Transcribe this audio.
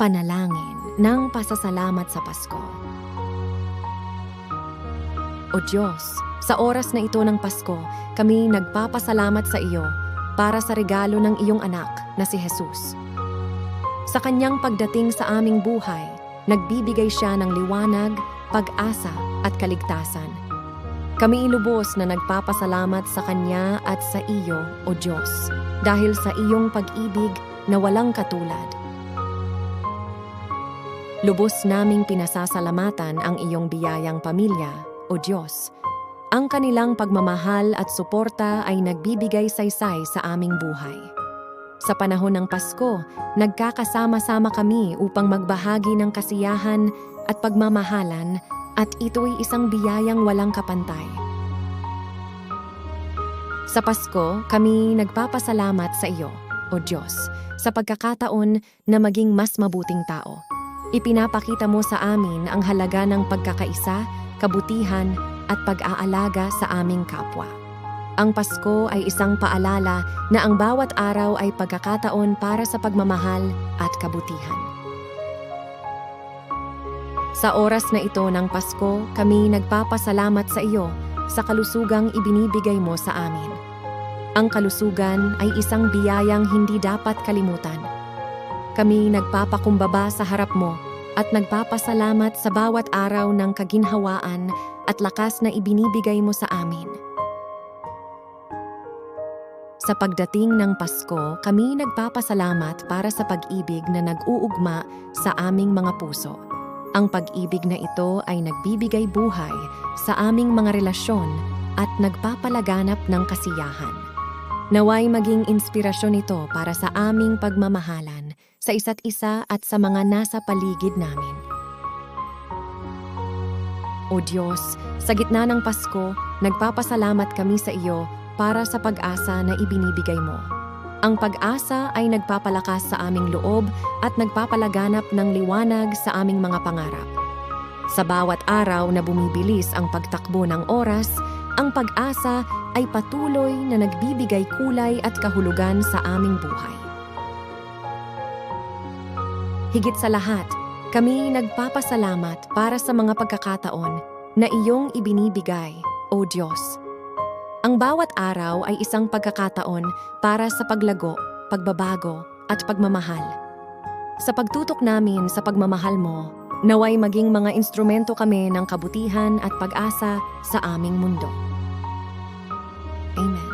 Panalangin ng pasasalamat sa Pasko. O Diyos, sa oras na ito ng Pasko, kami nagpapasalamat sa iyo para sa regalo ng iyong anak na si Jesus. Sa kanyang pagdating sa aming buhay, nagbibigay siya ng liwanag, pag-asa at kaligtasan. Kami ilubos na nagpapasalamat sa Kanya at sa iyo, O Diyos, dahil sa iyong pag-ibig na walang katulad. Lubos naming pinasasalamatan ang iyong biyayang pamilya, O Diyos. Ang kanilang pagmamahal at suporta ay nagbibigay saysay sa aming buhay. Sa panahon ng Pasko, nagkakasama-sama kami upang magbahagi ng kasiyahan at pagmamahalan at ito'y isang biyayang walang kapantay. Sa Pasko, kami nagpapasalamat sa iyo, O Diyos, sa pagkakataon na maging mas mabuting tao. Ipinapakita mo sa amin ang halaga ng pagkakaisa, kabutihan, at pag-aalaga sa aming kapwa. Ang Pasko ay isang paalala na ang bawat araw ay pagkakataon para sa pagmamahal at kabutihan. Sa oras na ito ng Pasko, kami nagpapasalamat sa iyo sa kalusugang ibinibigay mo sa amin. Ang kalusugan ay isang biyayang hindi dapat kalimutan. Kami nagpapakumbaba sa harap mo at nagpapasalamat sa bawat araw ng kaginhawaan at lakas na ibinibigay mo sa amin. Sa pagdating ng Pasko, kami nagpapasalamat para sa pag-ibig na nag-uugma sa aming mga puso. Ang pag-ibig na ito ay nagbibigay buhay sa aming mga relasyon at nagpapalaganap ng kasiyahan. Naway maging inspirasyon ito para sa aming pagmamahalan sa isa't isa at sa mga nasa paligid namin. O Diyos, sa gitna ng Pasko, nagpapasalamat kami sa iyo para sa pag-asa na ibinibigay mo. Ang pag-asa ay nagpapalakas sa aming loob at nagpapalaganap ng liwanag sa aming mga pangarap. Sa bawat araw na bumibilis ang pagtakbo ng oras, ang pag-asa ay patuloy na nagbibigay kulay at kahulugan sa aming buhay. Higit sa lahat, kami nagpapasalamat para sa mga pagkakataon na iyong ibinibigay, O Diyos. Ang bawat araw ay isang pagkakataon para sa paglago, pagbabago, at pagmamahal. Sa pagtutok namin sa pagmamahal mo, naway maging mga instrumento kami ng kabutihan at pag-asa sa aming mundo. Amen.